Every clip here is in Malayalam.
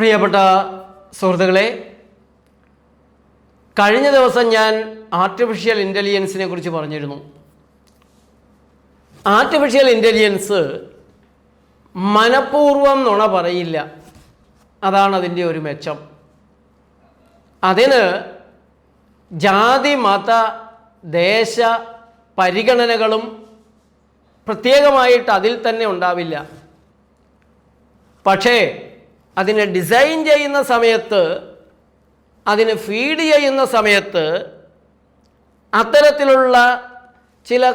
പ്രിയപ്പെട്ട സുഹൃത്തുക്കളെ കഴിഞ്ഞ ദിവസം ഞാൻ ആർട്ടിഫിഷ്യൽ ഇന്റലിജൻസിനെ കുറിച്ച് പറഞ്ഞിരുന്നു. ആർട്ടിഫിഷ്യൽ ഇന്റലിജൻസ് മനഃപൂർവം നുണ പറയില്ല. അതാണ് അതിന്റെ ഒരു മെച്ചം. അതിന് ജാതി മത ദേശ പരിഗണനകളും പ്രത്യേകമായിട്ട് അതിൽ തന്നെ ഉണ്ടാവില്ല. പക്ഷേ അതിനെ ഡിസൈൻ ചെയ്യുന്ന സമയത്ത് അതിനെ ഫീഡ് ചെയ്യുന്ന സമയത്ത് അത്തരത്തിലുള്ള ചില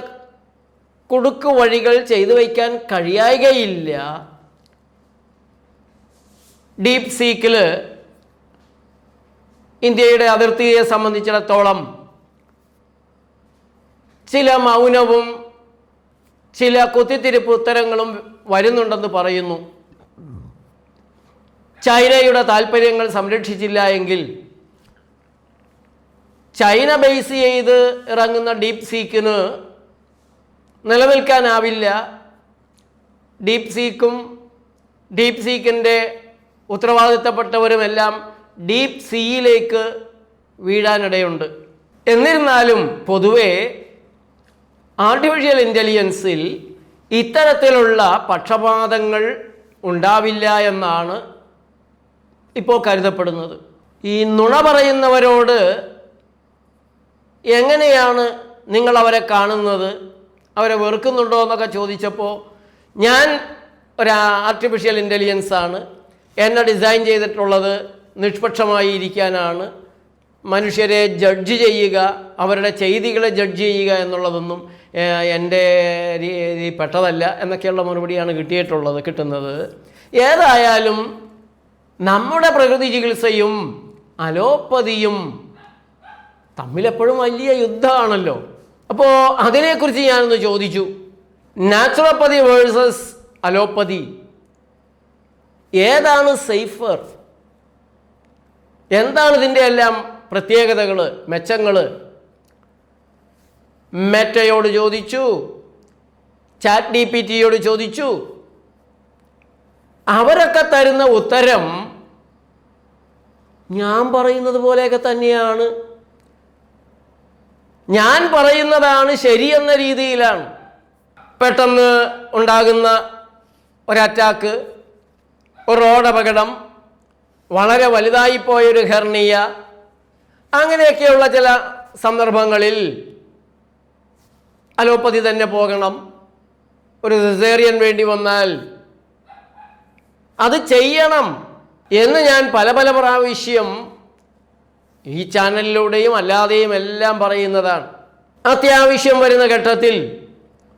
കുടുക്ക് വഴികൾ ചെയ്തു വയ്ക്കാൻ കഴിയായികയില്ല. ഡീപ് സീക്കിൽ ഇന്ത്യയുടെ അതിർത്തിയെ സംബന്ധിച്ചിടത്തോളം ചില മൗനവും ചില കുത്തിത്തിരിപ്പ് ഉത്തരങ്ങളും വരുന്നുണ്ടെന്ന് പറയുന്നു. ചൈനയുടെ താല്പര്യങ്ങൾ സംരക്ഷിച്ചില്ല എങ്കിൽ ചൈന ബേസ് ചെയ്ത് ഇറങ്ങുന്ന ഡീപ് സീക്കിന് നിലനിൽക്കാനാവില്ല. ഡീപ് സീക്കും ഡീപ് സീക്കിന്റെ ഉത്തരവാദിത്തപ്പെട്ടവരുമെല്ലാം ഡീപ് സീയിലേക്ക് വീഴാനിടയുണ്ട്. എന്നിരുന്നാലും പൊതുവെ ആർട്ടിഫിഷ്യൽ ഇന്റലിജൻസിൽ ഇത്തരത്തിലുള്ള പക്ഷപാതങ്ങൾ ഉണ്ടാവില്ല എന്നാണ് ഇപ്പോൾ കരുതപ്പെടുന്നത്. ഈ നുണ പറയുന്നവരോട് എങ്ങനെയാണ് നിങ്ങൾ അവരെ കാണുന്നത്? അവരെ വെറുക്കുന്നുണ്ടോ എന്നൊക്കെ ചോദിച്ചപ്പോൾ ഞാൻ ഒരു ആർട്ടിഫിഷ്യൽ ഇന്റലിജൻസ് ആണ്. എന്നെ ഡിസൈൻ ചെയ്തിട്ടുള്ളത് നിഷ്പക്ഷമായി ഇരിക്കാനാണ്. മനുഷ്യരെ ജഡ്ജ് ചെയ്യുക അവരുടെ ചെയ്തികളെ ജഡ്ജ് ചെയ്യുക എന്നുള്ളതൊന്നും എന്റെ പെട്ടതല്ല എന്നൊക്കെയുള്ള മറുപടിയാണ് കിട്ടിയിട്ടുള്ളത് കിട്ടുന്നത്. ഏതായാലും നമ്മുടെ പ്രകൃതി ചികിത്സയും അലോപ്പതിയും തമ്മിലെപ്പോഴും വലിയ യുദ്ധമാണല്ലോ. അപ്പോൾ അതിനെക്കുറിച്ച് ഞാനൊന്ന് ചോദിച്ചു. നാച്ചുറോപ്പതി വേഴ്സസ് അലോപ്പതി ഏതാണ് സേഫർ? എന്താണ് ഇതിന്റെ എല്ലാം പ്രത്യേകതകൾ മെച്ചങ്ങൾ മെറ്റയോട് ചോദിച്ചു. ചാറ്റ് ഡി പി ടിയോട് ചോദിച്ചു. അവരൊക്കെ തരുന്ന ഉത്തരം ഞാൻ പറയുന്നത് പോലെയൊക്കെ തന്നെയാണ്. ഞാൻ പറയുന്നതാണ് ശരിയെന്ന രീതിയിലാണ്. പെട്ടെന്ന് ഉണ്ടാകുന്ന ഒരറ്റാക്ക് ഒരു റോഡപകടം വളരെ വലുതായിപ്പോയൊരു ഹെർണിയ അങ്ങനെയൊക്കെയുള്ള ചില സന്ദർഭങ്ങളിൽ അലോപ്പതി തന്നെ പോകണം. ഒരു സിസേറിയൻ വേണ്ടി വന്നാൽ അത് ചെയ്യണം എന്ന് ഞാൻ പല പല പ്രാവശ്യം ഈ ചാനലിലൂടെയും അല്ലാതെയും എല്ലാം പറയുന്നതാണ്. അത്യാവശ്യം വരുന്ന ഘട്ടത്തിൽ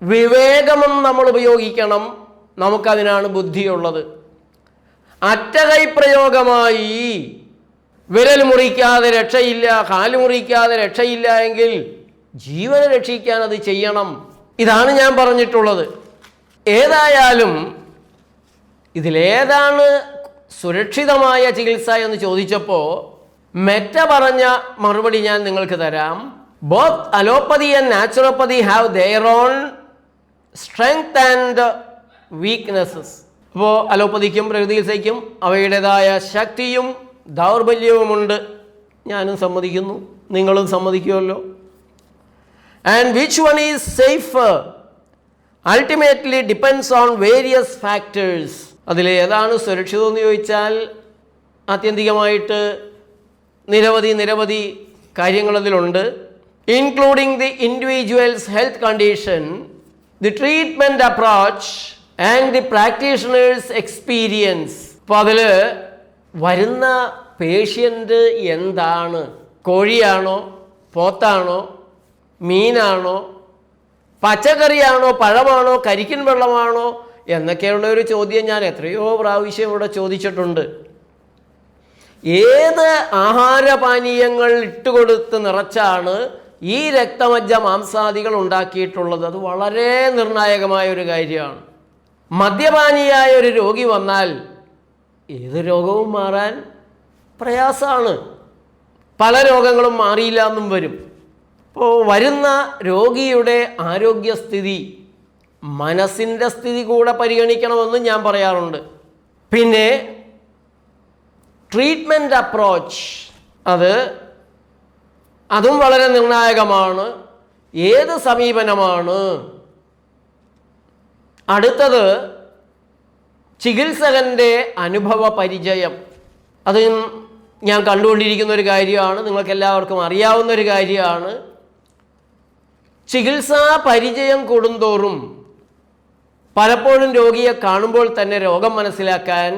വിവേകമം നമ്മൾ ഉപയോഗിക്കണം. നമുക്കതിനാണ് ബുദ്ധിയുള്ളത്. അറ്റകൈ പ്രയോഗമായി വിരൽ മുറിക്കാതെ രക്ഷയില്ല കാൽ മുറിക്കാതെ രക്ഷയില്ല എങ്കിൽ ജീവനെ രക്ഷിക്കാൻ അത് ചെയ്യണം. ഇതാണ് ഞാൻ പറഞ്ഞിട്ടുള്ളത്. ഏതായാലും ഇതിലേതാണ് സുരക്ഷിതമായ ചികിത്സ എന്ന് ചോദിച്ചപ്പോൾ മെറ്റ പറഞ്ഞ മറുപടി ഞാൻ നിങ്ങൾക്ക് തരാം. Both allopathy and naturopathy have their own strength and weaknesses അപ്പോൾ അലോപ്പതിക്കും പ്രകൃതി ചികിത്സയ്ക്കും അവയുടേതായ ശക്തിയും ദൗർബല്യവുമുണ്ട്. ഞാനും സമ്മതിക്കുന്നു. നിങ്ങളും സമ്മതിക്കുമല്ലോ. And which one is safe ultimately depends on various factors അതിൽ ഏതാണ് സുരക്ഷിതമെന്ന് ചോദിച്ചാൽ ആത്യന്തികമായിട്ട് നിരവധി നിരവധി കാര്യങ്ങൾ അതിലുണ്ട്. Including the individual's health condition the treatment approach and the practitioner's experience അപ്പോൾ അതിൽ വരുന്ന പേഷ്യന്റ് എന്താണ്? കോഴിയാണോ? പോത്താണോ? മീനാണോ? പച്ചക്കറിയാണോ? പഴമാണോ? കരിക്കിൻ വെള്ളമാണോ? എന്നൊക്കെയുള്ള ഒരു ചോദ്യം ഞാൻ എത്രയോ പ്രാവശ്യം ഇവിടെ ചോദിച്ചിട്ടുണ്ട്. ഏത് ആഹാരപാനീയങ്ങൾ ഇട്ടുകൊടുത്ത് നിറച്ചാണ് ഈ രക്തമജ്ജ മാംസാദികൾ ഉണ്ടാക്കിയിട്ടുള്ളത്? അത് വളരെ നിർണായകമായ ഒരു കാര്യമാണ്. മദ്യപാനിയായ ഒരു രോഗി വന്നാൽ ഏത് രോഗവും മാറാൻ പ്രയാസമാണ്. പല രോഗങ്ങളും മാറിയില്ല എന്നും വരും. അപ്പോൾ വരുന്ന രോഗിയുടെ ആരോഗ്യസ്ഥിതി മനസ്സിന്റെ സ്ഥിതി കൂടെ പരിഗണിക്കണമെന്ന് ഞാൻ പറയാറുണ്ട്. പിന്നെ ട്രീറ്റ്മെന്റ് അപ്രോച്ച് അത് അതും വളരെ നിർണായകമാണ്. ഏത് സമീപനമാണ്? അടുത്തത് ചികിത്സകന്റെ അനുഭവ പരിചയം. അത് ഞാൻ കണ്ടുകൊണ്ടിരിക്കുന്ന ഒരു കാര്യമാണ്. നിങ്ങൾക്ക് എല്ലാവർക്കും അറിയാവുന്ന ഒരു കാര്യമാണ്. ചികിത്സാ പരിചയം കൂടുന്തോറും പലപ്പോഴും രോഗിയെ കാണുമ്പോൾ തന്നെ രോഗം മനസ്സിലാക്കാൻ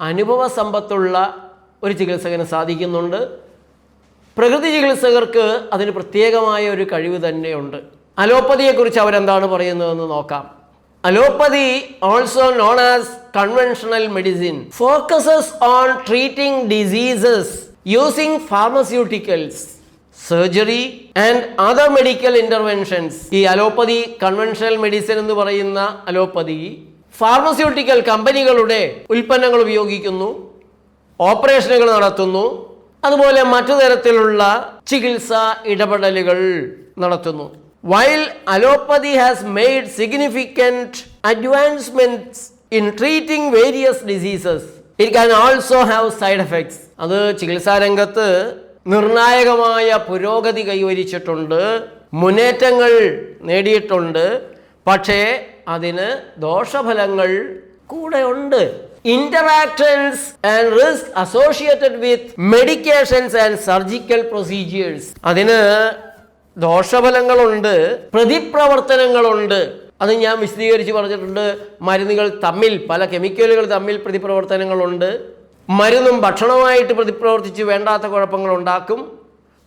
അനുഭവ സമ്പത്തുള്ള ഒരു ചികിത്സകന് സാധിക്കുന്നുണ്ട്. പ്രകൃതി ചികിത്സകർക്ക് അതിന് പ്രത്യേകമായ ഒരു കഴിവ് തന്നെയുണ്ട്. അലോപ്പതിയെക്കുറിച്ച് അവരെന്താണ് പറയുന്നതെന്ന് നോക്കാം. Allopathy also known as conventional medicine focuses on treating diseases using pharmaceuticals surgery and other medical interventions ഈ അലോപ്പതി കൺവെൻഷണൽ മെഡിസിൻ എന്ന് പറയുന്ന അലോപ്പതി ഫാർമസ്യൂട്ടിക്കൽ കമ്പനികളുടെ ഉൽപ്പന്നങ്ങൾ ഉപയോഗിക്കുന്നു ഓപ്പറേഷനുകൾ നടത്തുന്നു അതുപോലെ മറ്റു തരത്തിലുള്ള ചികിത്സ ഇടപെടലുകൾ നടത്തുന്നു. While allopathy has made significant advancement in treating various diseases it can also have side effects അത് ചികിത്സാ രംഗത്ത് നിർണായകമായ പുരോഗതി കൈവരിച്ചിട്ടുണ്ട്. മുന്നേറ്റങ്ങൾ നേടിയിട്ടുണ്ട്. പക്ഷേ അതിന് ദോഷഫലങ്ങൾ കൂടെ ഉണ്ട് interactions and risk associated with medications and surgical procedures അതിന് ദോഷഫലങ്ങളുണ്ട്. പ്രതിപ്രവർത്തനങ്ങളുണ്ട്. അത് ഞാൻ വിശദീകരിച്ച് പറഞ്ഞിട്ടുണ്ട്. മരുന്നുകൾ തമ്മിൽ പല കെമിക്കലുകൾ തമ്മിൽ പ്രതിപ്രവർത്തനങ്ങളുണ്ട്. മരുന്നും ഭക്ഷണവുമായിട്ട് പ്രതിപ്രവർത്തിച്ച് വേണ്ടാത്ത കുഴപ്പങ്ങൾ ഉണ്ടാക്കും.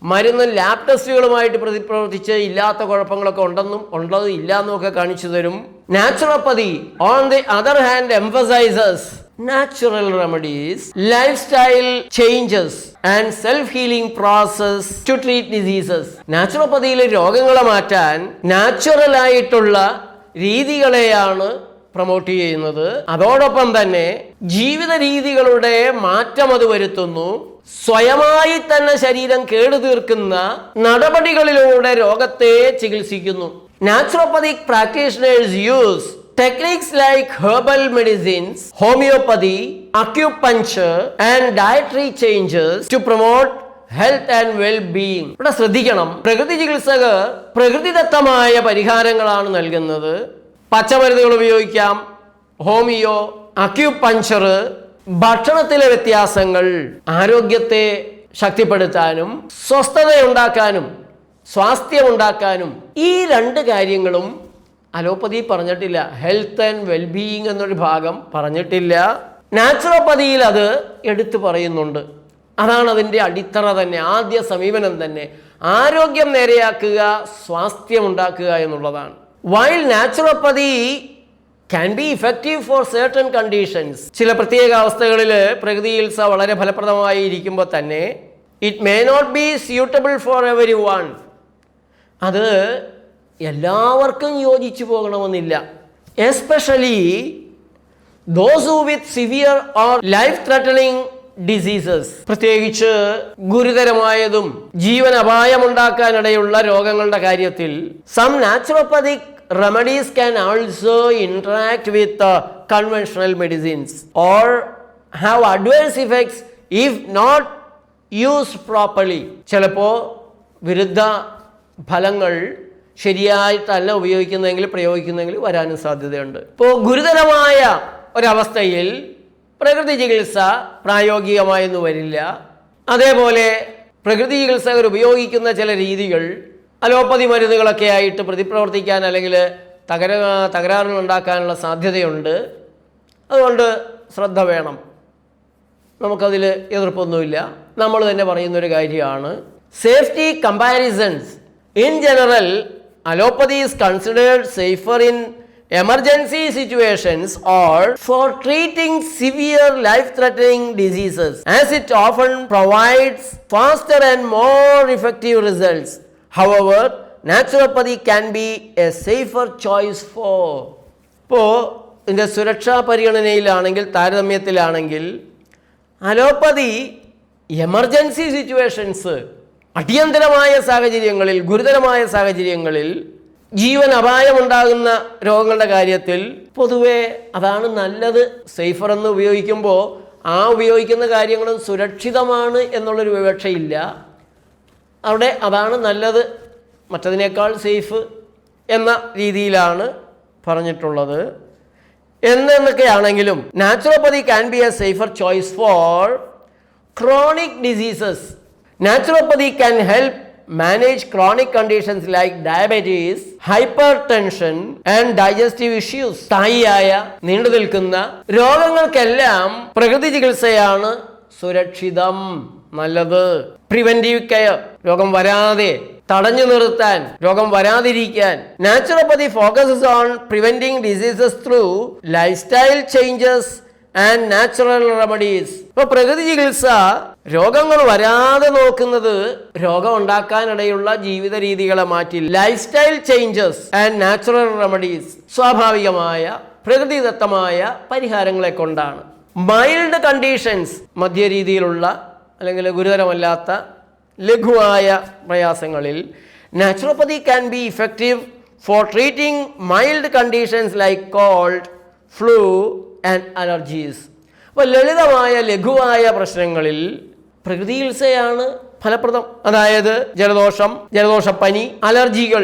മരുന്നും ലാബ് ടെസ്റ്റുകളുമായിട്ട് പ്രതിപ്രവർത്തിച്ച് ഇല്ലാത്ത കുഴപ്പങ്ങളൊക്കെ ഉണ്ടെന്നും ഉള്ളത് ഇല്ല എന്നൊക്കെ കാണിച്ചു തരും. Naturopathy on the other hand emphasises natural remedies lifestyle changes and self healing process to treat diseases നാച്ചുറോപ്പതിയിലെ രോഗങ്ങളെ മാറ്റാൻ നാച്ചുറൽ ആയിട്ടുള്ള രീതികളെയാണ് പ്രൊമോട്ട് ചെയ്യുന്നത്. അതോടൊപ്പം തന്നെ ജീവിത രീതികളുടെ മാറ്റം അത് വരുത്തുന്നു. സ്വയമായി തന്നെ ശരീരം കേടു തീർക്കുന്ന നടപടികളിലൂടെ രോഗത്തെ ചികിത്സിക്കുന്നു. Naturopathic practitioners use techniques like herbal medicines homeopathy acupuncture and dietary changes to promote health and well being ഇവിടെ ശ്രദ്ധിക്കണം. പ്രകൃതി ചികിത്സകർ പ്രകൃതിദത്തമായ പരിഹാരങ്ങളാണ് നൽകുന്നത്. പച്ചമരുന്നുകൾ ഉപയോഗിക്കാം. ഹോമിയോ അക്യുപഞ്ചർ ഭക്ഷണത്തിലെ വ്യത്യാസങ്ങൾ ആരോഗ്യത്തെ ശക്തിപ്പെടുത്താനും സ്വസ്ഥതയുണ്ടാക്കാനും സ്വാസ്ഥ്യമുണ്ടാക്കാനും ഈ രണ്ട് കാര്യങ്ങളും അലോപ്പതി പറഞ്ഞിട്ടില്ല. ഹെൽത്ത് ആൻഡ് വെൽബീയിങ് എന്നൊരു ഭാഗം പറഞ്ഞിട്ടില്ല. നാച്ചുറോപ്പതിയിൽ അത് എടുത്തു പറയുന്നുണ്ട്. അതാണ് അതിന്റെ അടിത്തറ തന്നെ ആദ്യ സമീപനം തന്നെ. ആരോഗ്യം നേരെയാക്കുക സ്വാസ്ഥ്യം ഉണ്ടാക്കുക എന്നുള്ളതാണ്. While naturopathy can be effective for certain conditions ചില പ്രത്യേക അവസ്ഥകളിൽ പ്രകൃതി ചികിത്സ വളരെ ഫലപ്രദമായി ഇരിക്കുമ്പോൾ തന്നെ it may not be suitable for everyone അത് എല്ലാവർക്കും യോജിച്ചു പോകണമെന്നില്ല. Especially those who with severe or life threatening diseases പ്രത്യേകിച്ച് ഗുരുതരമായതും ജീവൻ അപായമുണ്ടാക്കാനിടയുള്ള രോഗങ്ങളുടെ കാര്യത്തിൽ some naturopathic remedies can also interact with conventional medicines or have adverse effects if not used properly ചിലപ്പോൾ വിരുദ്ധ ഫലങ്ങൾ ശരിയായിട്ടല്ല ഉപയോഗിക്കുന്നതെങ്കിൽ പ്രയോഗിക്കുന്നതെങ്കിൽ വരാനും സാധ്യതയുണ്ട്. ഇപ്പോൾ ഗുരുതരമായ ഒരവസ്ഥയിൽ പ്രകൃതി ചികിത്സ പ്രായോഗികമായൊന്നും വരില്ല. അതേപോലെ പ്രകൃതി ചികിത്സകർ ഉപയോഗിക്കുന്ന ചില രീതികൾ അലോപ്പതി മരുന്നുകളൊക്കെ ആയിട്ട് പ്രതിപ്രവർത്തിക്കാൻ അല്ലെങ്കിൽ തകര തകരാറുകൾ ഉണ്ടാക്കാനുള്ള സാധ്യതയുണ്ട്. അതുകൊണ്ട് ശ്രദ്ധ വേണം. നമുക്കതിൽ എതിർപ്പൊന്നുമില്ല. നമ്മൾ തന്നെ പറയുന്നൊരു കാര്യമാണ്. Safety comparisons. In general allopathy is considered safer in situations or for treating severe life threatening diseases as it often provides faster and more effective results however naturopathy can be a safer choice for ഇപ്പോൾ ഇതിന്റെ സുരക്ഷാ പരിഗണനയിലാണെങ്കിൽ താരതമ്യത്തിലാണെങ്കിൽ അലോപ്പതി എമർജൻസി സിറ്റുവേഷൻസ് അടിയന്തരമായ സാഹചര്യങ്ങളിൽ ഗുരുതരമായ സാഹചര്യങ്ങളിൽ ജീവൻ അപായമുണ്ടാകുന്ന രോഗങ്ങളുടെ കാര്യത്തിൽ പൊതുവെ അതാണ് നല്ലത്. സേഫർ എന്ന് ഉപയോഗിക്കുമ്പോൾ ആ ഉപയോഗിക്കുന്ന കാര്യങ്ങളും സുരക്ഷിതമാണ് എന്നുള്ളൊരു വിവക്ഷയില്ല. അവിടെ അതാണ് നല്ലത്. മറ്റതിനേക്കാൾ സേഫ് എന്ന രീതിയിലാണ് പറഞ്ഞിട്ടുള്ളത്. എന്നൊക്കെയാണെങ്കിലും naturopathy can be a safer choice for chronic diseases. Naturopathy can help manage chronic conditions like diabetes hypertension and digestive issues തായിയായ നീണ്ടു നിൽക്കുന്ന രോഗങ്ങൾക്കെല്ലാം പ്രകൃതി ചികിത്സയാണ് സുരക്ഷിതം നല്ലത്. പ്രിവെന്റീവ് കെയർ രോഗം വരാതെ തടഞ്ഞു നിർത്താൻ രോഗം വരാതിരിക്കാൻ. Naturopathy focuses on preventing diseases through lifestyle changes and natural remedies ഇപ്പൊ പ്രകൃതി ചികിത്സ രോഗങ്ങൾ വരാതെ നോക്കുന്നത് രോഗം ഉണ്ടാക്കാനിടയുള്ള ജീവിത രീതികളെ മാറ്റി lifestyle changes and natural remedies സ്വാഭാവികമായ പ്രകൃതിദത്തമായ പരിഹാരങ്ങളെ കൊണ്ടാണ്. മൈൽഡ് കണ്ടീഷൻസ് മധ്യരീതിയിലുള്ള അല്ലെങ്കിൽ ഗുരുതരമല്ലാത്ത ലഘുവായ പ്രയാസങ്ങളിൽ naturopathy can be effective for treating mild conditions like cold flu and allergies അപ്പോൾ ലളിതമായ ലഘുവായ പ്രശ്നങ്ങളിൽ പ്രകൃതി ചികിത്സയാണ് ഫലപ്രദം. അതായത് ജലദോഷം ജലദോഷപ്പനി അലർജികൾ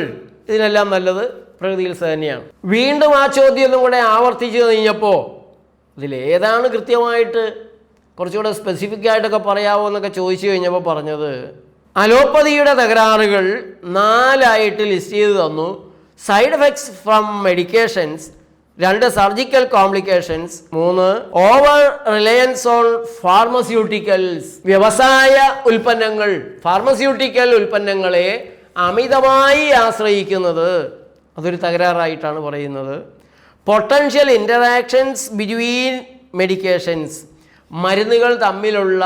ഇതിനെല്ലാം നല്ലത് പ്രകൃതി ചികിത്സ തന്നെയാണ്. വീണ്ടും ആ ചോദ്യം കൂടെ ആവർത്തിച്ചു കഴിഞ്ഞപ്പോൾ ഇതിലേതാണ് കൃത്യമായിട്ട് കുറച്ചുകൂടെ സ്പെസിഫിക് ആയിട്ടൊക്കെ പറയാമോ എന്നൊക്കെ ചോദിച്ചു കഴിഞ്ഞപ്പോൾ പറഞ്ഞത് അലോപ്പതിയുടെ തകരാറുകൾ നാലായിട്ട് ലിസ്റ്റ് ചെയ്ത് തന്നു. സൈഡ് എഫക്ട്സ് ഫ്രം മെഡിക്കേഷൻസ് രണ്ട് സർജിക്കൽ കോംപ്ലിക്കേഷൻസ് മൂന്ന് ഓവർ റിലയൻസ് ഓൺ ഫാർമസ്യൂട്ടിക്കൽസ് വ്യവസായ ഉൽപ്പന്നങ്ങൾ. ഫാർമസ്യൂട്ടിക്കൽ ഉൽപ്പന്നങ്ങളെ അമിതമായി ആശ്രയിക്കുന്നത്. അതൊരു തകരാറായിട്ടാണ് പറയുന്നത്. പൊട്ടൻഷ്യൽ ഇന്ററാക്ഷൻസ് ബിറ്റ്വീൻ മെഡിക്കേഷൻസ് മരുന്നുകൾ തമ്മിലുള്ള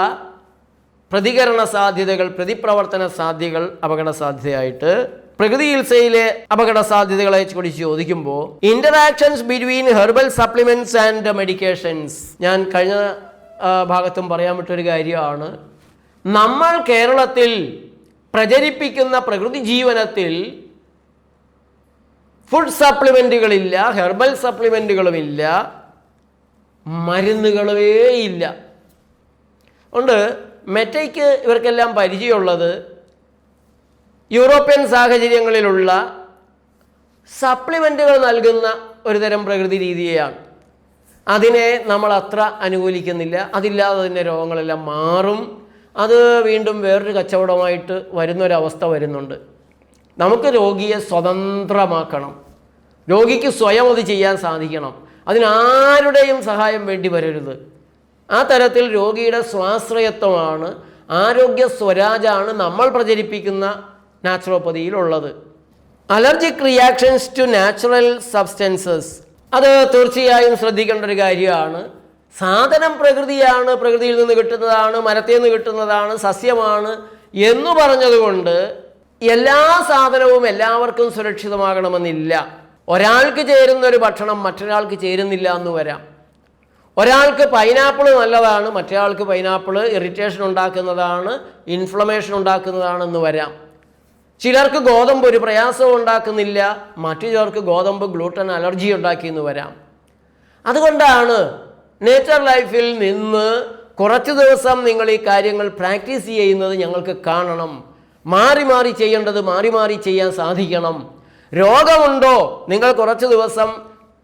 പ്രതികരണ സാധ്യതകൾ പ്രതിപ്രവർത്തന സാധ്യതകൾ അപകട സാധ്യതയായിട്ട് പ്രകൃതി ചികിത്സയിലെ അപകട സാധ്യതകളെ കുറിച്ച് ചോദിക്കുമ്പോൾ interactions between herbal supplements and medications ഞാൻ കഴിഞ്ഞ ഭാഗത്തും പറയാൻ പറ്റൊരു കാര്യമാണ്. നമ്മൾ കേരളത്തിൽ പ്രചരിപ്പിക്കുന്ന പ്രകൃതി ജീവനത്തിൽ ഫുഡ് സപ്ലിമെന്റുകളില്ല ഹെർബൽ സപ്ലിമെന്റുകളുമില്ല മരുന്നുകളുമേ ഇല്ല ഉണ്ട്. മെറ്റയ്ക്ക് ഇവർക്കെല്ലാം പരിചയമുള്ളത് യൂറോപ്യൻ സാഹചര്യങ്ങളിലുള്ള സപ്ലിമെന്റുകൾ നൽകുന്ന ഒരു തരം പ്രകൃതി രീതിയെയാണ്. അതിനെ നമ്മൾ അത്ര അനുകൂലിക്കുന്നില്ല. അതില്ലാതെ തന്നെ രോഗങ്ങളെല്ലാം മാറും. അത് വീണ്ടും വേറൊരു കച്ചവടമായിട്ട് വരുന്നൊരവസ്ഥ വരുന്നുണ്ട്. നമുക്ക് രോഗിയെ സ്വതന്ത്രമാക്കണം. രോഗിക്ക് സ്വയം അത് ചെയ്യാൻ സാധിക്കണം. അതിനാരുടെയും സഹായം വേണ്ടി വരരുത്. ആ തരത്തിൽ രോഗിയുടെ സ്വാശ്രയത്വമാണ് ആരോഗ്യ സ്വരാജാണ് നമ്മൾ പ്രചരിപ്പിക്കുന്ന നാച്ചുറോപ്പതിയിലുള്ളത്. Allergic reactions to natural substances. അത് തീർച്ചയായും ശ്രദ്ധിക്കേണ്ട ഒരു കാര്യമാണ്. സാധനം പ്രകൃതിയാണ് പ്രകൃതിയിൽ നിന്ന് കിട്ടുന്നതാണ് മരത്തിൽ നിന്ന് കിട്ടുന്നതാണ് സസ്യമാണ് എന്ന് പറഞ്ഞതുകൊണ്ട് എല്ലാ സാധനവും എല്ലാവർക്കും സുരക്ഷിതമാകണമെന്നില്ല. ഒരാൾക്ക് ചേരുന്ന ഒരു ഭക്ഷണം മറ്റൊരാൾക്ക് ചേരുന്നില്ല എന്ന് വരാം. ഒരാൾക്ക് പൈനാപ്പിൾ നല്ലതാണ് മറ്റൊരാൾക്ക് പൈനാപ്പിൾ ഇറിറ്റേഷൻ ഉണ്ടാക്കുന്നതാണ് ഇൻഫ്ലമേഷൻ ഉണ്ടാക്കുന്നതാണെന്ന് വരാം. ചിലർക്ക് ഗോതമ്പ് ഒരു പ്രയാസവും ഉണ്ടാക്കുന്നില്ല മറ്റു ചിലർക്ക് ഗോതമ്പ് ഗ്ലൂട്ടൻ അലർജി ഉണ്ടാക്കി എന്ന് വരാം. അതുകൊണ്ടാണ് നേച്ചർ ലൈഫിൽ നിന്ന് കുറച്ച് ദിവസം നിങ്ങൾ ഈ കാര്യങ്ങൾ പ്രാക്ടീസ് ചെയ്യുന്നത് ഞങ്ങൾക്ക് കാണണം. മാറി മാറി ചെയ്യേണ്ടത് മാറി മാറി ചെയ്യാൻ സാധിക്കണം. രോഗമുണ്ടോ? നിങ്ങൾ കുറച്ച് ദിവസം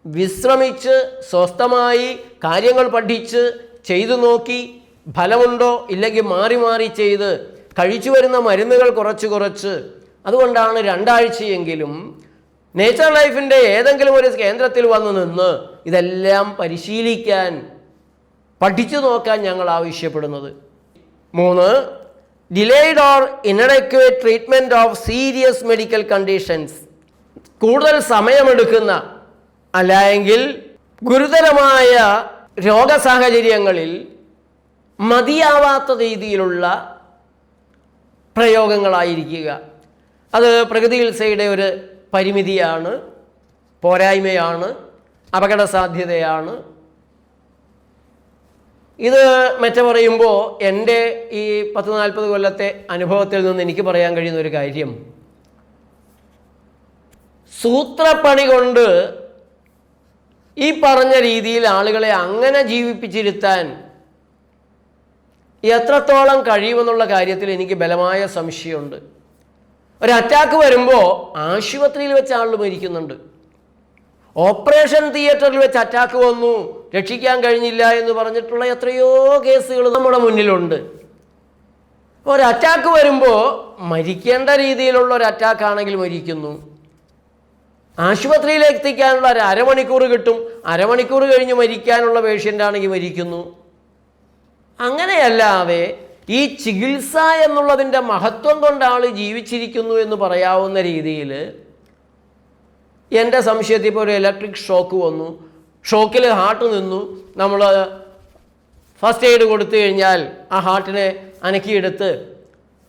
വിശ്രമിച്ച് സ്വസ്ഥമായി കാര്യങ്ങൾ പഠിച്ച് ചെയ്തു നോക്കി ഫലമുണ്ടോ? ഇല്ലെങ്കിൽ മാറി മാറി ചെയ്ത് കഴിച്ചു വരുന്ന മരുന്നുകൾ കുറച്ച് കുറച്ച് അതുകൊണ്ടാണ് രണ്ടാഴ്ചയെങ്കിലും നേച്ചർ ലൈഫിന്റെ ഏതെങ്കിലും ഒരു കേന്ദ്രത്തിൽ വന്ന് നിന്ന് ഇതെല്ലാം പരിശീലിക്കാൻ പഠിച്ചു നോക്കാൻ ഞങ്ങൾ ആവശ്യപ്പെടുന്നത്. മൂന്ന് delayed or inadequate treatment of serious medical conditions കൂടുതൽ സമയമെടുക്കുന്ന അല്ലെങ്കിൽ ഗുരുതരമായ രോഗസാഹചര്യങ്ങളിൽ മതിയാവാത്ത രീതിയിലുള്ള പ്രയോഗങ്ങളായിരിക്കുക. അത് പ്രകൃതി ചികിത്സയുടെ ഒരു പരിമിതിയാണ് പോരായ്മയാണ് അപകട സാധ്യതയാണ് ഇത് മെച്ച പറയുമ്പോൾ എന്റെ ഈ പത്ത് നാൽപ്പത് കൊല്ലത്തെ അനുഭവത്തിൽ നിന്ന് എനിക്ക് പറയാൻ കഴിയുന്ന ഒരു കാര്യം. സൂത്രപ്പണി കൊണ്ട് ഈ പറഞ്ഞ രീതിയിൽ ആളുകളെ അങ്ങനെ ജീവിപ്പിച്ചിരുത്താൻ എത്രത്തോളം കഴിയുമെന്നുള്ള കാര്യത്തിൽ എനിക്ക് ബലമായ സംശയമുണ്ട്. ഒരു അറ്റാക്ക് വരുമ്പോൾ ആശുപത്രിയിൽ വെച്ച് ആൾ മരിക്കുന്നുണ്ട്. ഓപ്പറേഷൻ തിയേറ്ററിൽ വെച്ച് അറ്റാക്ക് വന്നു. രക്ഷിക്കാൻ കഴിഞ്ഞില്ല എന്ന് പറഞ്ഞിട്ടുള്ള എത്രയോ കേസുകൾ നമ്മുടെ മുന്നിലുണ്ട്. ഒരു അറ്റാക്ക് വരുമ്പോൾ മരിക്കേണ്ട രീതിയിലുള്ള ഒരു അറ്റാക്ക് ആണെങ്കിൽ മരിക്കുന്നു. ആശുപത്രിയിൽ എത്തിക്കാനുള്ള ഒരു അരമണിക്കൂർ കിട്ടും. അരമണിക്കൂർ കഴിഞ്ഞ് മരിക്കാനുള്ള പേഷ്യന്റ് ആണെങ്കിൽ മരിക്കുന്നു. അങ്ങനെയല്ലാതെ ഈ ചികിത്സ എന്നുള്ളതിന്റെ മഹത്വം കൊണ്ട് ആൾ ജീവിച്ചിരിക്കുന്നു എന്ന് പറയാവുന്ന രീതിയിൽ എന്റെ സംശയത്തിൽ ഇപ്പോൾ ഒരു ഇലക്ട്രിക് ഷോക്ക് വന്നു. ഷോക്കിൽ ഹാർട്ട് നിന്നു. നമ്മൾ ഫസ്റ്റ് എയ്ഡ് കൊടുത്തു കഴിഞ്ഞാൽ ആ ഹാർട്ടിനെ അനക്കിയെടുത്ത്.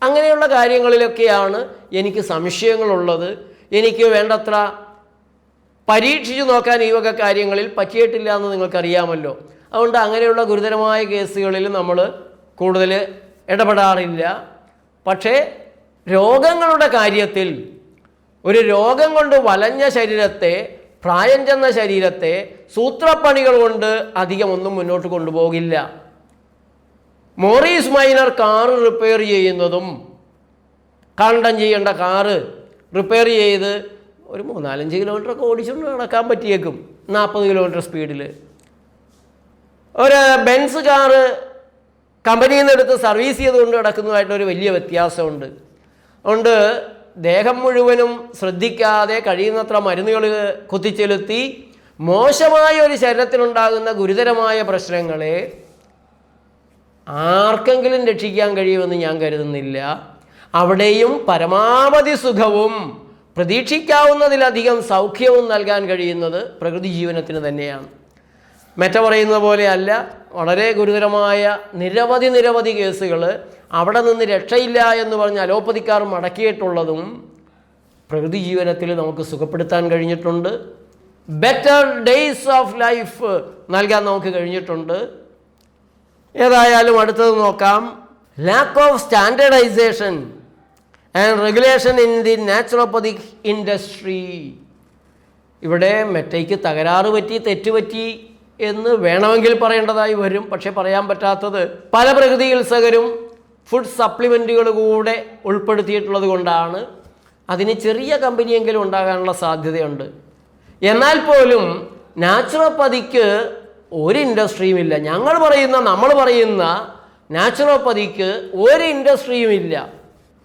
അങ്ങനെയുള്ള കാര്യങ്ങളിലൊക്കെയാണ് എനിക്ക് സംശയങ്ങളുള്ളത്. എനിക്ക് വേണ്ടത്ര പരീക്ഷിച്ചു നോക്കാൻ ഈ വക കാര്യങ്ങളിൽ പറ്റിയിട്ടില്ല എന്ന് നിങ്ങൾക്കറിയാമല്ലോ. അതുകൊണ്ട് അങ്ങനെയുള്ള ഗുരുതരമായ കേസുകളിൽ നമ്മൾ കൂടുതൽ ഇടപെടാറില്ല. പക്ഷേ രോഗങ്ങളുടെ കാര്യത്തിൽ ഒരു രോഗം കൊണ്ട് വലഞ്ഞ ശരീരത്തെ പ്രായം ചെന്ന ശരീരത്തെ സൂത്രപ്പണികൾ കൊണ്ട് അധികം ഒന്നും മുന്നോട്ട് കൊണ്ടുപോകില്ല. മോറീസ് മൈനർ കാറ് റിപ്പയർ ചെയ്യുന്നതും കണ്ടം ചെയ്യേണ്ട കാറ് റിപ്പയർ ചെയ്ത് ഒരു മൂന്നാലഞ്ച് കിലോമീറ്റർ ഒക്കെ ഓടിച്ചുകൊണ്ട് നടക്കാൻ പറ്റിയേക്കും നാൽപ്പത് കിലോമീറ്റർ സ്പീഡിൽ ഒരു ബെൻസ് കാറ് കമ്പനിയിൽ നിന്ന് എടുത്ത് സർവീസ് ചെയ്തുകൊണ്ട് നടക്കുന്നതായിട്ടൊരു വലിയ വ്യത്യാസമുണ്ട്. അതുകൊണ്ട് ദേഹം മുഴുവനും ശ്രദ്ധിക്കാതെ കഴിയുന്നത്ര മരുന്നുകൾ കുത്തിച്ചെലുത്തി മോശമായ ഒരു ശരീരത്തിനുണ്ടാകുന്ന ഗുരുതരമായ പ്രശ്നങ്ങളെ ആർക്കെങ്കിലും രക്ഷിക്കാൻ കഴിയുമെന്ന് ഞാൻ കരുതുന്നില്ല. അവിടെയും പരമാവധി സുഖവും പ്രതീക്ഷിക്കാവുന്നതിലധികം സൗഖ്യവും നൽകാൻ കഴിയുന്നത് പ്രകൃതി ജീവനത്തിന് തന്നെയാണ്. മെറ്റ പറയുന്ന പോലെയല്ല വളരെ ഗുരുതരമായ നിരവധി നിരവധി കേസുകൾ അവിടെ നിന്ന് രക്ഷയില്ല എന്ന് പറഞ്ഞ് അലോപ്പതിക്കാർ മടക്കിയിട്ടുള്ളതും പ്രകൃതി ജീവനത്തിൽ നമുക്ക് സുഖപ്പെടുത്താൻ കഴിഞ്ഞിട്ടുണ്ട്. ബെറ്റർ ഡേയ്സ് ഓഫ് ലൈഫ് നൽകാൻ നമുക്ക് കഴിഞ്ഞിട്ടുണ്ട്. ഏതായാലും അടുത്തത് നോക്കാം. Lack of standardization and regulation in the naturopathic industry ഇവിടെ മെറ്റയ്ക്ക് തകരാറ് പറ്റി തെറ്റ് പറ്റി എന്ന് വേണമെങ്കിൽ പറയേണ്ടതായി വരും. പക്ഷെ പറയാൻ പറ്റാത്തത് പല പ്രകൃതി ചികിത്സകരും ഫുഡ് സപ്ലിമെന്റുകൾ കൂടെ ഉൾപ്പെടുത്തിയിട്ടുള്ളത് കൊണ്ടാണ് അതിന് ചെറിയ കമ്പനിയെങ്കിലും ഉണ്ടാകാനുള്ള സാധ്യതയുണ്ട്. എന്നാൽ പോലും നാച്ചുറോപ്പതിക്ക് ഒരു ഇൻഡസ്ട്രിയും ഇല്ല. ഞങ്ങൾ പറയുന്ന നമ്മൾ പറയുന്ന നാച്ചുറോപ്പതിക്ക് ഒരു ഇൻഡസ്ട്രിയും ഇല്ല.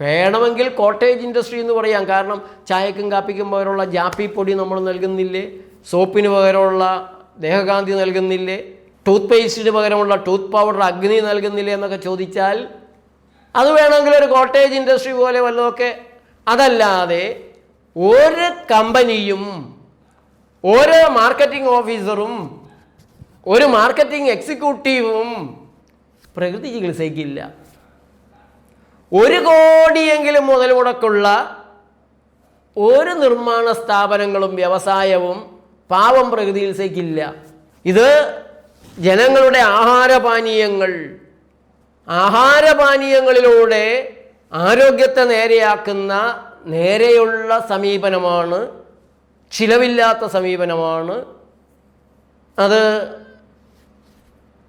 വേണമെങ്കിൽ കോട്ടേജ് ഇൻഡസ്ട്രി എന്ന് പറയാം. കാരണം ചായക്കും കാപ്പിക്കും പകരമുള്ള ജാപ്പി പൊടി നമ്മൾ നൽകുന്നില്ലേ? സോപ്പിന് പകരമുള്ള ദേഹകാന്തി നൽകുന്നില്ലേ? ടൂത്ത് പേസ്റ്റിന് പകരമുള്ള ടൂത്ത് പൗഡർ അഗ്നി നൽകുന്നില്ലേ എന്നൊക്കെ ചോദിച്ചാൽ അത് വേണമെങ്കിൽ ഒരു കോട്ടേജ് ഇൻഡസ്ട്രി പോലെ വല്ലതൊക്കെ. അതല്ലാതെ ഒരു കമ്പനിയും ഓരോ മാർക്കറ്റിംഗ് ഓഫീസറും ഒരു മാർക്കറ്റിംഗ് എക്സിക്യൂട്ടീവും പ്രകൃതി ചികിത്സയ്ക്കില്ല. ഒരു കോടിയെങ്കിലും മുതൽ മുടക്കുള്ള ഒരു നിർമ്മാണ സ്ഥാപനങ്ങളും വ്യവസായവും പാവം പ്രകൃതി ചികിത്സയ്ക്കില്ല ഇത് ജനങ്ങളുടെ ആഹാരപാനീയങ്ങൾ. ആഹാരപാനീയങ്ങളിലൂടെ ആരോഗ്യത്തെ നേരെയാക്കുന്ന നേരെയുള്ള സമീപനമാണ് ചിലവില്ലാത്ത സമീപനമാണ്. അത്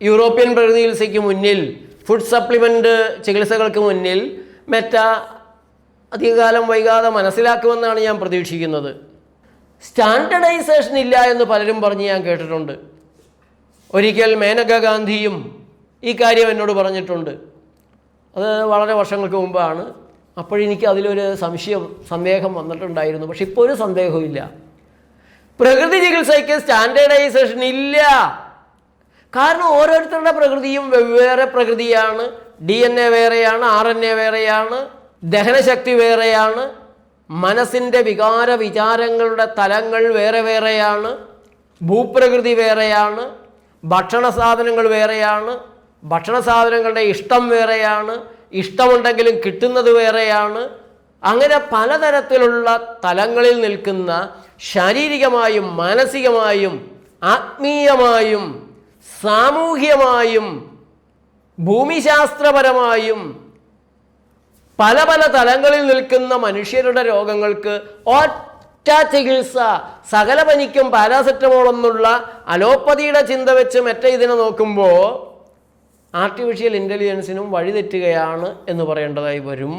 യൂറോപ്യൻ പ്രകൃതി ചികിത്സയ്ക്ക് മുന്നിൽ ഫുഡ് സപ്ലിമെന്റ് ചികിത്സകൾക്ക് മുന്നിൽ മെറ്റ അധികകാലം വൈകാതെ മനസ്സിലാക്കുമെന്നാണ് ഞാൻ പ്രതീക്ഷിക്കുന്നത്. സ്റ്റാൻഡർഡൈസേഷൻ ഇല്ല എന്ന് പലരും പറഞ്ഞ് ഞാൻ കേട്ടിട്ടുണ്ട്. ഒരിക്കൽ മേനക ഗാന്ധിയും ഈ കാര്യം എന്നോട് പറഞ്ഞിട്ടുണ്ട്. അത് വളരെ വർഷങ്ങൾക്ക് മുമ്പാണ്. അപ്പോഴെനിക്ക് അതിലൊരു സംശയം സന്ദേഹം വന്നിട്ടുണ്ടായിരുന്നു. പക്ഷെ ഇപ്പോൾ ഒരു സന്ദേഹവും പ്രകൃതി ചികിത്സയ്ക്ക് സ്റ്റാൻഡേർഡൈസേഷൻ ഇല്ല. കാരണം ഓരോരുത്തരുടെ പ്രകൃതിയും വെവ്വേറെ പ്രകൃതിയാണ്. ഡി എൻ എ വേറെയാണ് ആർ എൻ എ വേറെയാണ് ദഹനശക്തി വേറെയാണ്. മനസ്സിന്റെ വികാര വിചാരങ്ങളുടെ തലങ്ങൾ വേറെ വേറെയാണ് ഭൂപ്രകൃതി വേറെയാണ് ഭക്ഷണ സാധനങ്ങൾ വേറെയാണ് ഭക്ഷണ സാധനങ്ങളുടെ ഇഷ്ടം വേറെയാണ് ഇഷ്ടമുണ്ടെങ്കിലും കിട്ടുന്നത് വേറെയാണ്. അങ്ങനെ പലതരത്തിലുള്ള തലങ്ങളിൽ നിൽക്കുന്ന ശാരീരികമായും മാനസികമായും ആത്മീയമായും സാമൂഹ്യമായും ഭൂമിശാസ്ത്രപരമായും പല പല തലങ്ങളിൽ നിൽക്കുന്ന മനുഷ്യരുടെ രോഗങ്ങൾക്ക് ഒറ്റ ചികിത്സ സകല പനിക്കും പാരാസെറ്റമോൾ എന്നുള്ള അലോപ്പതിയുടെ ചിന്ത വെച്ച് മറ്റേ ഇതിനെ നോക്കുമ്പോൾ ആർട്ടിഫിഷ്യൽ ഇന്റലിജൻസിനും വഴിതെറ്റുകയാണ് എന്ന് പറയേണ്ടതായി വരും.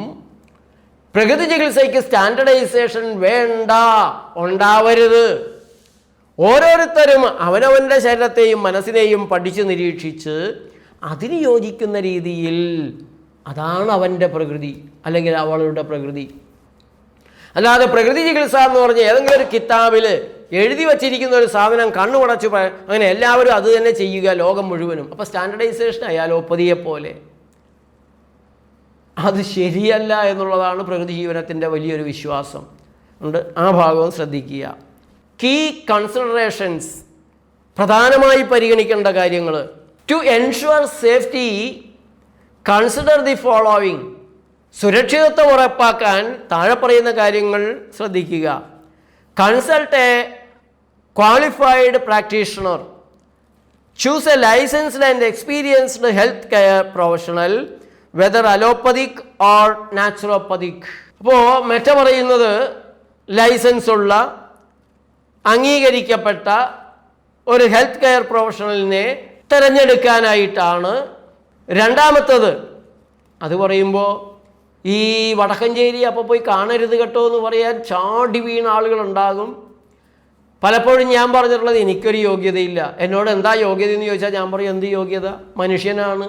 പ്രകൃതി ചികിത്സയ്ക്ക് സ്റ്റാൻഡർഡൈസേഷൻ വേണ്ട ഉണ്ടാവരുത്. ഓരോരുത്തരും അവനവന്റെ ശരീരത്തെയും മനസ്സിനെയും പഠിച്ച് നിരീക്ഷിച്ച് അതിന് യോജിക്കുന്ന രീതിയിൽ അതാണ് അവന്റെ പ്രകൃതി അല്ലെങ്കിൽ അവളുടെ പ്രകൃതി. അല്ലാതെ പ്രകൃതി ചികിത്സ എന്ന് പറഞ്ഞ് ഏതെങ്കിലും ഒരു കിതാബിൽ എഴുതി വച്ചിരിക്കുന്ന ഒരു സാധനം കണ്ണുമടച്ച് അങ്ങനെ എല്ലാവരും അത് തന്നെ ചെയ്യുക ലോകം മുഴുവനും. അപ്പോൾ സ്റ്റാൻഡർഡൈസേഷൻ അയാലോപ്പതിയെ പോലെ. അത് ശരിയല്ല എന്നുള്ളതാണ് പ്രകൃതി ജീവനത്തിന്റെ വലിയൊരു വിശ്വാസം. ഉണ്ട് ആ ഭാഗവും ശ്രദ്ധിക്കുക. കീ കൺസിഡറേഷൻസ് പ്രധാനമായി പരിഗണിക്കേണ്ട കാര്യങ്ങൾ. To ensure safety consider the following സുരക്ഷിതത്വം ഉറപ്പാക്കാൻ താഴെ പറയുന്ന കാര്യങ്ങൾ ശ്രദ്ധിക്കുക. Consult a qualified practitioner choose a licensed and experienced health care professional whether allopathic or naturopathic അപ്പോൾ മെറ്റ പറയുന്നത് ലൈസൻസ് ഉള്ള അംഗീകരിക്കപ്പെട്ട ഒരു ഹെൽത്ത് കെയർ പ്രൊഫഷണലിനെ തിരഞ്ഞെടുക്കാനായിട്ടാണ് രണ്ടാമത്തത് അത് പറയുമ്പോൾ ഈ വടക്കഞ്ചേരി അപ്പോൾ പോയി കാണരുത് കേട്ടോ എന്ന് പറയാൻ ചാടി വീണ ആളുകളുണ്ടാകും. പലപ്പോഴും ഞാൻ പറഞ്ഞിട്ടുള്ളത് എനിക്കൊരു യോഗ്യതയില്ല. എന്നോട് എന്താ യോഗ്യത എന്ന് ചോദിച്ചാൽ ഞാൻ പറയും എന്ത് യോഗ്യത? മനുഷ്യനാണ്.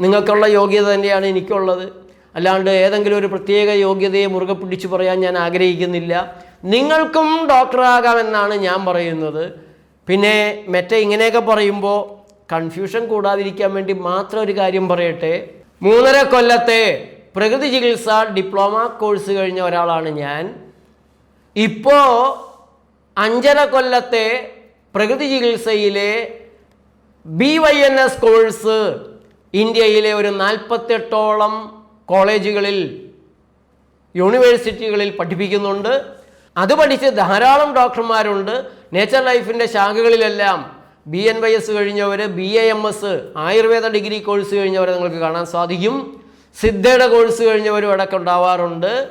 നിങ്ങൾക്കുള്ള യോഗ്യത തന്നെയാണ് എനിക്കുള്ളത്. അല്ലാണ്ട് ഏതെങ്കിലും ഒരു പ്രത്യേക യോഗ്യതയെ മുറുകെ പിടിച്ചു പറയാൻ ഞാൻ ആഗ്രഹിക്കുന്നില്ല. നിങ്ങൾക്കും ഡോക്ടറാകാമെന്നാണ് ഞാൻ പറയുന്നത്. പിന്നെ മറ്റേ ഇങ്ങനെയൊക്കെ പറയുമ്പോൾ കൺഫ്യൂഷൻ കൂടാതിരിക്കാൻ വേണ്ടി മാത്രം ഒരു കാര്യം പറയട്ടെ. മൂന്നര കൊല്ലത്തെ പ്രകൃതി ചികിത്സ ഡിപ്ലോമ കോഴ്സ് കഴിഞ്ഞ ഒരാളാണ് ഞാൻ. ഇപ്പോൾ അഞ്ചര കൊല്ലത്തെ പ്രകൃതി ചികിത്സയിലെ B Y N S course ഇന്ത്യയിലെ ഒരു നാൽപ്പത്തെട്ടോളം കോളേജുകളിൽ യൂണിവേഴ്സിറ്റികളിൽ പഠിപ്പിക്കുന്നുണ്ട്. അത് പഠിച്ച് ധാരാളം ഡോക്ടർമാരുണ്ട്. നേച്ചർ ലൈഫിന്റെ ശാഖകളിലെല്ലാം B N Y S കഴിഞ്ഞവർ B A M S Ayurveda degree course കഴിഞ്ഞവരെ നിങ്ങൾക്ക് കാണാൻ സാധിക്കും. സിദ്ധയുടെ കോഴ്സ് കഴിഞ്ഞവരും അടക്കം ഉണ്ടാവാറുണ്ട്.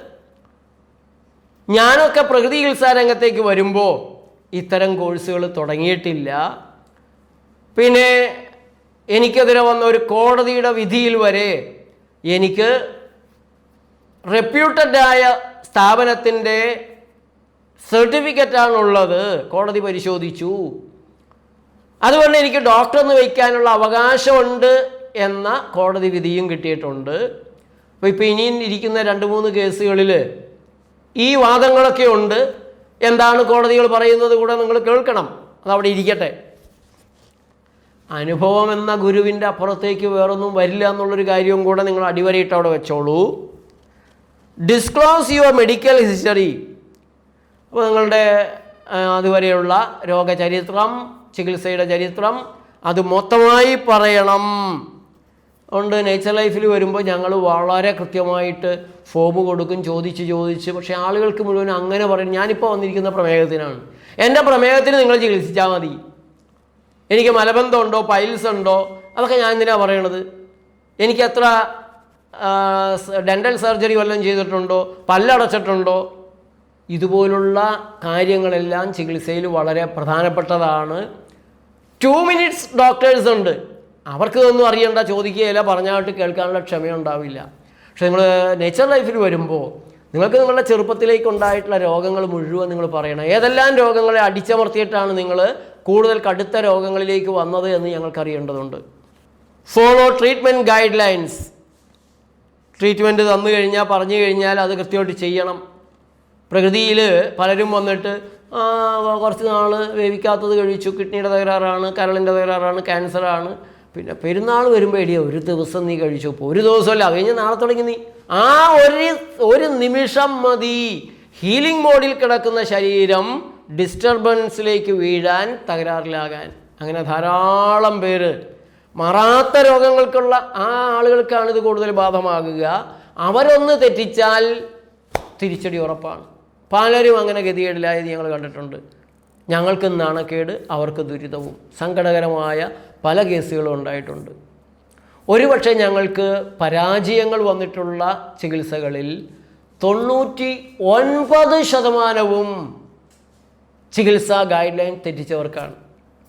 ഞാനൊക്കെ പ്രകൃതി ചികിത്സാ രംഗത്തേക്ക് വരുമ്പോൾ ഇത്തരം കോഴ്സുകൾ തുടങ്ങിയിട്ടില്ല. പിന്നെ എനിക്കെതിരെ വന്ന ഒരു കോടതിയുടെ വിധിയിൽ വരെ എനിക്ക് റെപ്യൂട്ടഡ് ആയ സ്ഥാപനത്തിന്റെ സർട്ടിഫിക്കറ്റാണുള്ളത്. കോടതി പരിശോധിച്ചു. അതുകൊണ്ട് എനിക്ക് ഡോക്ടർ എന്ന് വയ്ക്കാനുള്ള അവകാശമുണ്ട് എന്ന കോടതി വിധിയും കിട്ടിയിട്ടുണ്ട്. അപ്പോൾ ഇപ്പോൾ ഇനിയും ഇരിക്കുന്ന രണ്ട് മൂന്ന് കേസുകളിൽ ഈ വാദങ്ങളൊക്കെ ഉണ്ട്. എന്താണ് കോടതികൾ പറയുന്നത് കൂടെ നിങ്ങൾ കേൾക്കണം. അതവിടെ ഇരിക്കട്ടെ. അനുഭവം എന്ന ഗുരുവിന്റെ അപ്പുറത്തേക്ക് വേറൊന്നും വരില്ല എന്നുള്ളൊരു കാര്യവും കൂടെ നിങ്ങൾ അടിവരയിട്ട് അവിടെ വെച്ചോളൂ. ഡിസ്ക്ലോസ് യുവർ മെഡിക്കൽ ഹിസ്റ്ററി അപ്പോൾ നിങ്ങളുടെ അതുവരെയുള്ള രോഗചരിത്രം ചികിത്സയുടെ ചരിത്രം അത് മൊത്തമായി പറയണം. അതുകൊണ്ട് നേച്ചർ ലൈഫിൽ വരുമ്പോൾ ഞങ്ങൾ വളരെ കൃത്യമായിട്ട് ഫോം കൊടുക്കും ചോദിച്ച് ചോദിച്ച്. പക്ഷേ ആളുകൾക്ക് മുഴുവൻ അങ്ങനെ പറയും. ഞാനിപ്പോൾ വന്നിരിക്കുന്ന പ്രമേഹത്തിനാണ്. എന്റെ പ്രമേഹത്തിന് നിങ്ങൾ ചികിത്സിച്ചാൽ മതി. എനിക്ക് മലബന്ധമുണ്ടോ പൈൽസ് ഉണ്ടോ? അതൊക്കെ ഞാൻ എന്തിനാണ് പറയണത്? എനിക്ക് എത്ര ഡെന്റൽ സർജറി വല്ലതും ചെയ്തിട്ടുണ്ടോ? പല്ലടച്ചിട്ടുണ്ടോ? ഇതുപോലുള്ള കാര്യങ്ങളെല്ലാം ചികിത്സയിൽ വളരെ പ്രധാനപ്പെട്ടതാണ്. ടു മിനിറ്റ്സ് ഡോക്ടേഴ്സ് ഉണ്ട്. അവർക്ക് ഒന്നും അറിയണ്ട ചോദിക്കുകയില്ല പറഞ്ഞായിട്ട് കേൾക്കാനുള്ള ക്ഷമയുണ്ടാവില്ല പക്ഷെ നിങ്ങൾ നേച്ചർ ലൈഫിൽ വരുമ്പോൾ നിങ്ങൾക്ക് നിങ്ങളുടെ ചെറുപ്പത്തിലേക്ക് ഉണ്ടായിട്ടുള്ള രോഗങ്ങൾ മുഴുവൻ നിങ്ങൾ പറയണം. ഏതെല്ലാം രോഗങ്ങളെ അടിച്ചമർത്തിയിട്ടാണ് നിങ്ങൾ കൂടുതൽ കടുത്ത രോഗങ്ങളിലേക്ക് വന്നത് എന്ന് ഞങ്ങൾക്കറിയേണ്ടതുണ്ട് follow treatment guidelines treatment തന്നു കഴിഞ്ഞാൽ പറഞ്ഞു കഴിഞ്ഞാൽ അത് കൃത്യമായിട്ട് ചെയ്യണം. പ്രകൃതിയിൽ പലരും വന്നിട്ട് "ആ, കുറച്ച് നാൾ വേവിക്കാത്തത് കഴിച്ചു കിഡ്നിയുടെ തകരാറാണ് കരളിന്റെ തകരാറാണ് ക്യാൻസറാണ്. പിന്നെ പെരുന്നാൾ വരുമ്പോൾ എടിയ ഒരു ദിവസം നീ കഴിച്ചു ഒരു ദിവസമല്ല അത് കഴിഞ്ഞ് നാളെ തുടങ്ങി നീ. ആ ഒരു ഒരു നിമിഷം മതി. ഹീലിംഗ് മോഡിൽ കിടക്കുന്ന ശരീരം ഡിസ്റ്റർബൻസിലേക്ക് വീഴാൻ തകരാറിലാകാൻ. അങ്ങനെ ധാരാളം പേര്. മറാത്ത രോഗങ്ങൾക്കുള്ള ആ ആളുകൾക്കാണ് ഇത് കൂടുതൽ ബാധമാകുക. അവരൊന്ന് തെറ്റിച്ചാൽ തിരിച്ചടി ഉറപ്പാണ്. പലരും അങ്ങനെ ഗതികേടിലായത് ഞങ്ങൾ കണ്ടിട്ടുണ്ട്. ഞങ്ങൾക്ക് നാണക്കേട് അവർക്ക് ദുരിതവും. സങ്കടകരമായ പല കേസുകളും ഉണ്ടായിട്ടുണ്ട്. ഒരുപക്ഷെ ഞങ്ങൾക്ക് പരാജയങ്ങൾ വന്നിട്ടുള്ള ചികിത്സകളിൽ തൊണ്ണൂറ്റി ഒൻപത് ശതമാനവും ചികിത്സാ ഗൈഡ് ലൈൻ തെറ്റിച്ചവർക്കാണ്.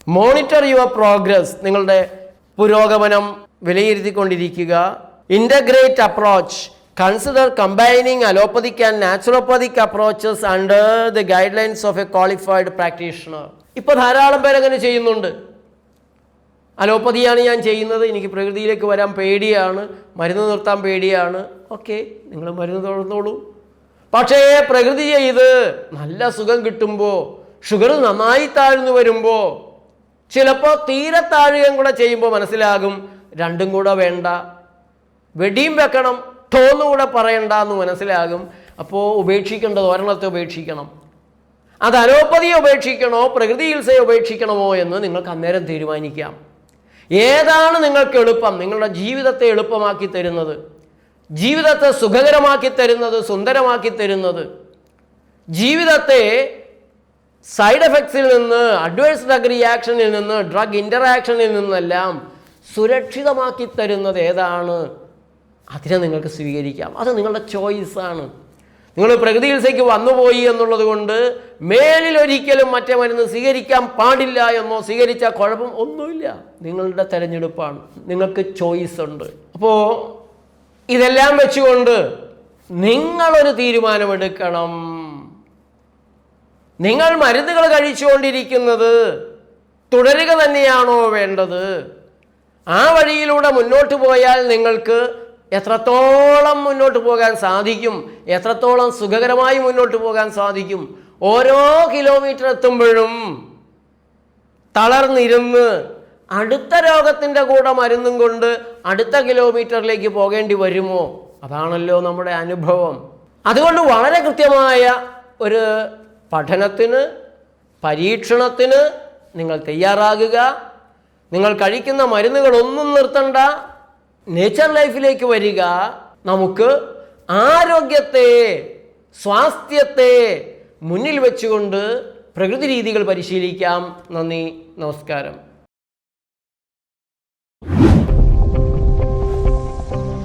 മോണിറ്റർ യുവർ പ്രോഗ്രസ് നിങ്ങളുടെ പുരോഗമനം വിലയിരുത്തിക്കൊണ്ടിരിക്കുക. Integrate approach consider combining allopathic and naturopathic approaches under the guidelines of a qualified practitioner ഇപ്പോൾ ധാരാളം പേരങ്ങനെ ചെയ്യുന്നുണ്ട്. അലോപ്പതിയാണ് ഞാൻ ചെയ്യുന്നത്. എനിക്ക് പ്രകൃതിയിലേക്ക് വരാൻ പേടിയാണ്. മരുന്ന് നിർത്താൻ പേടിയാണ്. ഓക്കെ നിങ്ങൾ മരുന്ന് തുടർന്നോളൂ പക്ഷേ പ്രകൃതി ചെയ്ത് നല്ല സുഖം കിട്ടുമ്പോൾ ഷുഗർ നന്നായി താഴ്ന്നു വരുമ്പോൾ ചിലപ്പോൾ തീരെ താഴുകയും കൂടെ ചെയ്യുമ്പോൾ മനസ്സിലാകും രണ്ടും കൂടെ വേണ്ട. വെടിയും വെക്കണം. തോന്നുകൂടെ പറയണ്ട എന്ന് മനസ്സിലാകും. അപ്പോൾ ഉപേക്ഷിക്കേണ്ടത് ഒരെണ്ണത്തെ ഉപേക്ഷിക്കണം. അത് അലോപ്പതിയെ ഉപേക്ഷിക്കണോ പ്രകൃതി ചികിത്സയെ ഉപേക്ഷിക്കണമോ എന്ന് നിങ്ങൾക്ക് അന്നേരം തീരുമാനിക്കാം. ഏതാണ് നിങ്ങൾക്ക് എളുപ്പം? നിങ്ങളുടെ ജീവിതത്തെ എളുപ്പമാക്കി തരുന്നത്. ജീവിതത്തെ സുഖകരമാക്കി തരുന്നത് സുന്ദരമാക്കി തരുന്നത്. ജീവിതത്തെ സൈഡ് എഫക്ട്സിൽ നിന്ന് അഡ്വേഴ്സ് ഡ്രഗ് റിയാക്ഷനിൽ നിന്ന് ഡ്രഗ് ഇന്ററാക്ഷനിൽ നിന്നെല്ലാം സുരക്ഷിതമാക്കി തരുന്നത് ഏതാണ്? അതിനെ നിങ്ങൾക്ക് സ്വീകരിക്കാം. അത് നിങ്ങളുടെ ചോയ്സാണ് നിങ്ങൾ പ്രകൃതി ചികിത്സയ്ക്ക് വന്നുപോയി എന്നുള്ളത് കൊണ്ട് മേലിലൊരിക്കലും മറ്റേ മരുന്ന് സ്വീകരിക്കാൻ പാടില്ല എന്നോ സ്വീകരിച്ചാൽ കുഴപ്പം ഒന്നുമില്ല. നിങ്ങളുടെ തിരഞ്ഞെടുപ്പാണ്. നിങ്ങൾക്ക് ചോയ്സ് ഉണ്ട്. അപ്പോൾ ഇതെല്ലാം വെച്ചുകൊണ്ട് നിങ്ങളൊരു തീരുമാനമെടുക്കണം. നിങ്ങൾ മരുന്നുകൾ കഴിച്ചുകൊണ്ടിരിക്കുന്നത് തുടരുക തന്നെയാണോ വേണ്ടത്? ആ വഴിയിലൂടെ മുന്നോട്ട് പോയാൽ നിങ്ങൾക്ക് എത്രത്തോളം മുന്നോട്ട് പോകാൻ സാധിക്കും എത്രത്തോളം സുഖകരമായി മുന്നോട്ട് പോകാൻ സാധിക്കും ഓരോ കിലോമീറ്റർ എത്തുമ്പോഴും തളർന്നിരുന്ന് അടുത്ത രോഗത്തിന്റെ കൂടെ മരുന്നും കൊണ്ട് അടുത്ത കിലോമീറ്ററിലേക്ക് പോകേണ്ടി വരുമോ? അതാണല്ലോ നമ്മുടെ അനുഭവം. അതുകൊണ്ട് വളരെ കൃത്യമായ ഒരു പഠനത്തിന് പരീക്ഷണത്തിന് നിങ്ങൾ തയ്യാറാകുക. നിങ്ങൾ കഴിക്കുന്ന മരുന്നുകളൊന്നും നിർത്തണ്ട. നേച്ചർ ലൈഫിലേക്ക് വരിക നമുക്ക് ആരോഗ്യത്തെ സ്വാസ്ഥ്യത്തെ മുന്നിൽ വെച്ചുകൊണ്ട് പ്രകൃതി രീതികൾ പരിശീലിക്കാം. നന്ദി നമസ്കാരം.